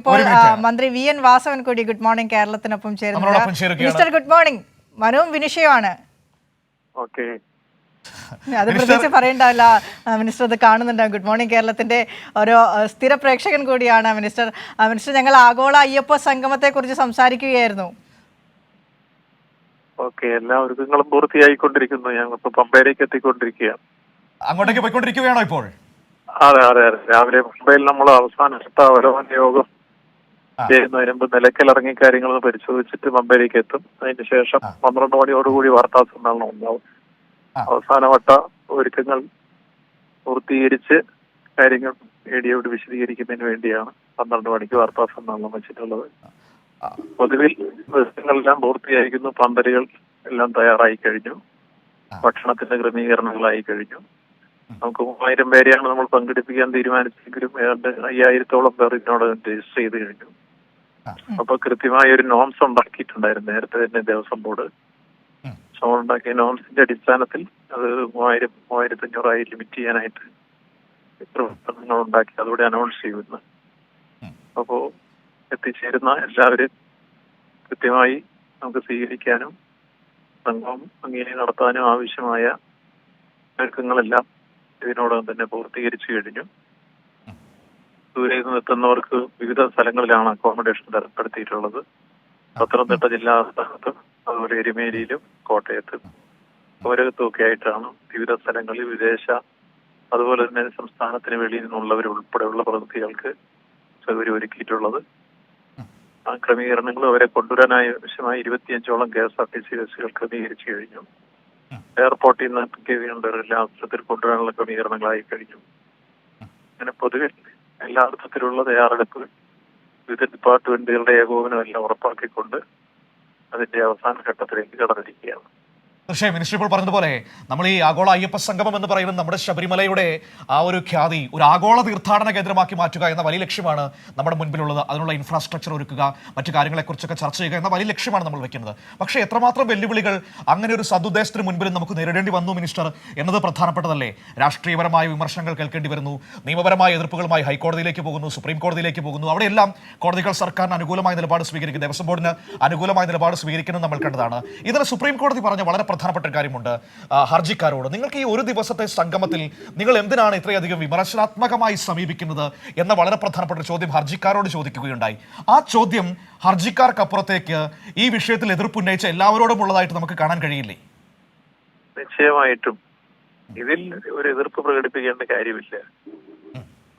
ഇപ്പോൾ. മന്ത്രി V N Vasavan കൂടി ഗുഡ് മോർണിംഗ് കേരളത്തിനൊപ്പം ചേരുന്നു മിസ്റ്റർ ഗുഡ് മോർണിംഗ്. മനുവും വിനിഷയുമാണ്. ഓക്കെ. അത് പ്രത്യേകിച്ച് പറയണ്ടാവില്ല മിനിസ്റ്റർ അത് കാണുന്നുണ്ട്. ഗുഡ് മോർണിംഗ് കേരളത്തിന്റെ ഓരോ സ്ഥിര പ്രേക്ഷകൻ കൂടിയാണ് മിനിസ്റ്റർ. മിനിസ്റ്റർ ഞങ്ങൾ ആഗോള അയ്യപ്പ സംഗമത്തെ കുറിച്ച് സംസാരിക്കുകയായിരുന്നു. ഓക്കെ. എല്ലാ ഒരുക്കങ്ങളും പൂർത്തിയായിക്കൊണ്ടിരിക്കുന്നു. ഞങ്ങളിപ്പോ പമ്പയിലേക്ക് എത്തിക്കൊണ്ടിരിക്കുകയാണ്. അങ്ങോട്ടേക്ക് പോയിക്കൊണ്ടിരിക്കുകയാണോ ഇപ്പോൾ? അതെ അതെ അതെ. രാവിലെ മുംബൈയിൽ നമ്മൾ അവസാനഘട്ട അവലോകന യോഗം ആ. വരുമ്പോൾ നിലയ്ക്കൽ ഇറങ്ങി കാര്യങ്ങളൊന്ന് പരിശോധിച്ചിട്ട് പമ്പയിലേക്ക് എത്തും അതിന് ശേഷം. പന്ത്രണ്ട് മണിയോടുകൂടി വാർത്താ സമ്മേളനം ഉണ്ടാവും. അവസാനവട്ട ഒരുക്കങ്ങൾ പൂർത്തീകരിച്ച് കാര്യങ്ങൾ മീഡിയയോട് വിശദീകരിക്കുന്നതിന് വേണ്ടിയാണ് പന്ത്രണ്ട് മണിക്ക് വാർത്താ സമ്മേളനം വെച്ചിട്ടുള്ളത്. പൊതുവിൽ ദിവസങ്ങളെല്ലാം പൂർത്തിയായിരിക്കുന്നു പന്തലുകൾ എല്ലാം തയ്യാറായി കഴിഞ്ഞു ഭക്ഷണത്തിന്റെ ക്രമീകരണങ്ങളായി കഴിഞ്ഞു നമുക്ക് മൂവായിരം പേരെയാണ് നമ്മൾ പങ്കെടുപ്പിക്കാൻ തീരുമാനിച്ചെങ്കിലും ഏതാണ്ട് അയ്യായിരത്തോളം പേർ ഇതിനോട് രജിസ്റ്റർ ചെയ്ത് കഴിഞ്ഞു. അപ്പൊ കൃത്യമായ ഒരു നോംസ് ഉണ്ടാക്കിയിട്ടുണ്ടായിരുന്നു നേരത്തെ തന്നെ ദേവസ്വം ബോർഡ്. ഉണ്ടാക്കിയ നോംസിന്റെ അടിസ്ഥാനത്തിൽ അത് മൂവായിരം മൂവായിരത്തി അഞ്ഞൂറായി ലിമിറ്റ് ചെയ്യാനായിട്ട് പ്രവർത്തനങ്ങൾ ഉണ്ടാക്കി അതോടെ അനൗൺസ് ചെയ്യുന്നു. അപ്പോ എത്തിച്ചേരുന്ന എല്ലാവരും കൃത്യമായി നമുക്ക് സ്വീകരിക്കാനും സംഘം അങ്ങനെ നടത്താനും ആവശ്യമായ ഒരുക്കങ്ങളെല്ലാം ഇതിനോടകം തന്നെ പൂർത്തീകരിച്ചു കഴിഞ്ഞു. ദൂരെ എത്തുന്നവർക്ക് വിവിധ സ്ഥലങ്ങളിലാണ് അക്കോമഡേഷൻ ഏർപ്പെടുത്തിയിട്ടുള്ളത്. പത്തനംതിട്ട ജില്ലാ ആസ്ഥാനത്തും അതുപോലെ എരുമേലിയിലും കോട്ടയത്തും ഓരോത്തും ഒക്കെ ആയിട്ടാണ് വിവിധ സ്ഥലങ്ങളിൽ വിദേശ അതുപോലെ തന്നെ സംസ്ഥാനത്തിന് വെളിയിൽ നിന്നുള്ളവർ ഉൾപ്പെടെയുള്ള പ്രതിനിധികൾക്ക് സൗകര്യം ഒരുക്കിയിട്ടുള്ളത്. ആ ക്രമീകരണങ്ങൾ അവരെ കൊണ്ടുവരാനായി ആവശ്യമായ ഇരുപത്തിയഞ്ചോളം K S R T C ബസ്സുകൾ ക്രമീകരിച്ചു കഴിഞ്ഞു. എയർപോർട്ടിൽ നിന്ന് പിക്ക് അർത്ഥത്തിൽ കൊണ്ടുവരാനുള്ള ക്രമീകരണങ്ങളായി കഴിഞ്ഞു. അങ്ങനെ പൊതുവെ എല്ലാ അർത്ഥത്തിലുള്ള തയ്യാറെടുപ്പുകൾ വിവിധ ഡിപ്പാർട്ട്മെന്റുകളുടെ ഏകോപനം എല്ലാം ഉറപ്പാക്കിക്കൊണ്ട് അതിന്റെ അവസാന ഘട്ടത്തിലേക്ക് കടന്നിരിക്കുകയാണ്. തീർച്ചയായും മിനിസ്റ്റർ ഇപ്പോൾ പറഞ്ഞതുപോലെ നമ്മൾ ഈ ആഗോള അയ്യപ്പ സംഗമം എന്ന് പറയുന്നത് നമ്മുടെ ശബരിമലയുടെ ആ ഒരു ഖ്യാതി ഒരു ആഗോള തീർത്ഥാടന കേന്ദ്രമാക്കി മാറ്റുക എന്ന വലിയ ലക്ഷ്യമാണ് നമ്മുടെ മുൻപിലുള്ളത്. അതിനുള്ള ഇൻഫ്രാസ്ട്രക്ചർ ഒരുക്കുക മറ്റു കാര്യങ്ങളെക്കുറിച്ചൊക്കെ ചർച്ച ചെയ്യുക എന്ന വലിയ ലക്ഷ്യമാണ് നമ്മൾ വെക്കുന്നത് പക്ഷേ എത്രമാത്രം വെല്ലുവിളികൾ അങ്ങനെ ഒരു സതുദ്ദേശത്തിന് മുൻപിൽ നമുക്ക് നേരിടേണ്ടി വന്നു മിനിസ്റ്റർ എന്നത് പ്രധാനപ്പെട്ടതല്ലേ? രാഷ്ട്രീയപരമായ വിമർശനങ്ങൾ കേൾക്കേണ്ടി വരുന്നു നിയമപരമായ എതിർപ്പുകളുമായി ഹൈക്കോടതിയിലേക്ക് പോകുന്നു സുപ്രീം കോടതിയിലേക്ക് പോകുന്നു. അവിടെയെല്ലാം കോടതികൾ സർക്കാരിന് അനുകൂലമായ നിലപാട് സ്വീകരിക്കും. ദേവസ്വം ബോർഡിന് അനുകൂലമായ നിലപാട് സ്വീകരിക്കുന്നത് നമ്മൾ കണ്ടതാണ്. ഇതിന് സുപ്രീം കോടതി പറഞ്ഞ വളരെ പ്രധാനപ്പെട്ട കാര്യമുണ്ട് ഹർജിക്കാരോട്. നിങ്ങൾക്ക് ഈ ഒരു ദിവസത്തെ സംഗമത്തിൽ നിങ്ങൾ എന്തിനാണ് ഇത്രയധികം വിമർശനാത്മകമായി സമീപിക്കുന്നത് എന്ന വളരെ പ്രധാനപ്പെട്ട ചോദ്യം ഹർജിക്കാരോട് ചോദിക്കുകയുണ്ടായി. ആ ചോദ്യം ഹർജിക്കാർക്കപ്പുറത്തേക്ക് ഈ വിഷയത്തിൽ എതിർപ്പ് ഉന്നയിച്ച എല്ലാവരോടും ഉള്ളതായിട്ട് നമുക്ക് കാണാൻ കഴിയില്ലേ? നിശ്ചയമായിട്ടും. ഇതിൽ ഒരു എതിർപ്പ് പ്രകടിപ്പിക്കേണ്ട കാര്യമില്ല.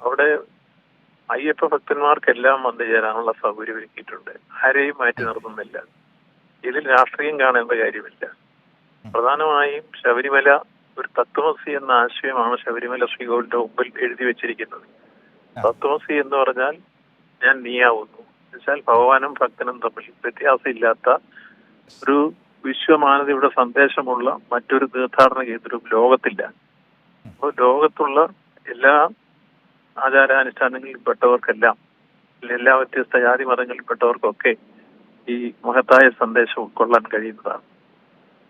അവിടെ അയ്യപ്പ ഭക്തന്മാർക്കെല്ലാം വന്നു ചേരാനുള്ള സൗകര്യം ഒരുക്കിയിട്ടുണ്ട്. ആരെയും മാറ്റി നിർത്തുന്നില്ല. ഇതിൽ രാഷ്ട്രീയം കാണേണ്ട കാര്യമില്ല. പ്രധാനമായും ശബരിമല ഒരു തത്വമസി എന്ന ആശയമാണ് ശബരിമല ശ്രീകോവിലിന്റെ മുമ്പിൽ എഴുതി വെച്ചിരിക്കുന്നത്. തത്വമസി എന്ന് പറഞ്ഞാൽ ഞാൻ നീയാവുന്നു. എന്നുവെച്ചാൽ ഭഗവാനും ഭക്തനും തമ്മിൽ വ്യത്യാസമില്ലാത്ത ഒരു വിശ്വമാനതയുടെ സന്ദേശമുള്ള മറ്റൊരു തീർത്ഥാടന കേന്ദ്രവും ലോകത്തില്ല. അപ്പോൾ ലോകത്തുള്ള എല്ലാ ആചാരാനുഷ്ഠാനങ്ങളിൽ പെട്ടവർക്കെല്ലാം എല്ലാ വ്യത്യസ്ത ജാതി മതങ്ങളിൽപ്പെട്ടവർക്കൊക്കെ ഈ മഹത്തായ സന്ദേശം ഉൾക്കൊള്ളാൻ കഴിയുന്നതാണ്.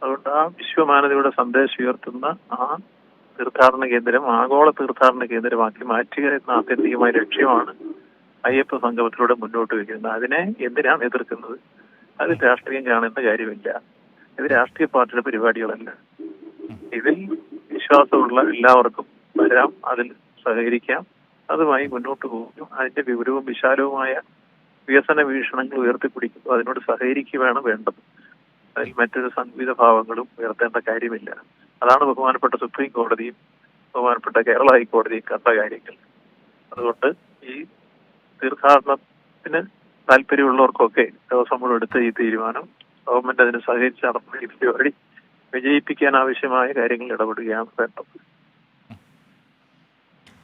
അതുകൊണ്ട് ആ വിശ്വമാനതയുടെ സന്ദേശം ഉയർത്തുന്ന ആ തീർത്ഥാടന കേന്ദ്രം ആഗോള തീർത്ഥാടന കേന്ദ്രമാക്കി മാറ്റുക എന്ന ആത്യന്തികമായ ലക്ഷ്യമാണ് അയ്യപ്പ സംഗമത്തിലൂടെ മുന്നോട്ട് വയ്ക്കുന്നത്. അതിനെ എന്തിനാണ് എതിർക്കുന്നത്? അതിൽ രാഷ്ട്രീയം കാണേണ്ട കാര്യമില്ല. ഇത് രാഷ്ട്രീയ പാർട്ടിയുടെ പരിപാടികളല്ല. ഇതിൽ വിശ്വാസമുള്ള എല്ലാവർക്കും വരാം അതിൽ സഹകരിക്കാം അതുമായി മുന്നോട്ട് പോകും. അതിന്റെ വിപുലവും വിശാലവുമായ വികസന വീക്ഷണങ്ങൾ ഉയർത്തിപ്പിടിക്കുന്നു. അതിനോട് സഹകരിക്കുകയാണ് വേണ്ടത്. അതിൽ മറ്റൊരു സംഗീത ഭാവങ്ങളും ഉയർത്തേണ്ട കാര്യമില്ല. അതാണ് ബഹുമാനപ്പെട്ട സുപ്രീം കോടതിയും ബഹുമാനപ്പെട്ട കേരള ഹൈക്കോടതിയും കണ്ട കാര്യങ്ങൾ. അതുകൊണ്ട് ഈ തീർത്ഥാടനത്തിന് താല്പര്യമുള്ളവർക്കൊക്കെ ദിവസം മുഴുവൻ എടുത്ത ഈ തീരുമാനം ഗവൺമെന്റ് അതിന് സഹകരിച്ച് നടത്തുന്ന ഈ പരിപാടി വിജയിപ്പിക്കാൻ ആവശ്യമായ കാര്യങ്ങൾ ഇടപെടുകയാണ് വേണ്ടത്.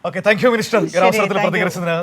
ഓക്കെ താങ്ക് യു മിനിസ്റ്റർ അവസരത്തിൽ പ്രതികരിച്ചതിന്